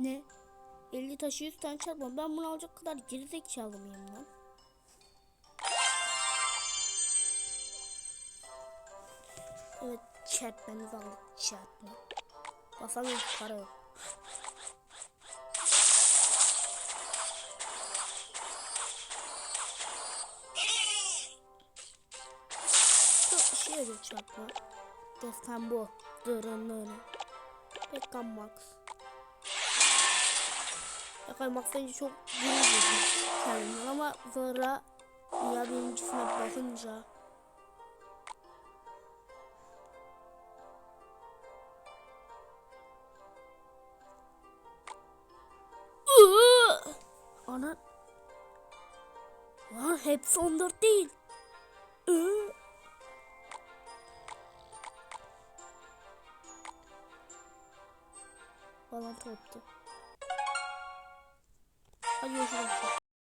Ne? 50 taşı 100 tane çarpma. Ben bunu alacak kadar gerizekalı mıyım lan? Evet çarpmamızı aldık çarpma. Basamıyoruz para yok. Yarıyor çarpma. Destan bu. Dırınlığını. Pekkan Max. Max bence çok duydum kendimden ama sonra dünya birincisine bakınca! Ana Lan hepsi 14 değil. Iıı! Aqui.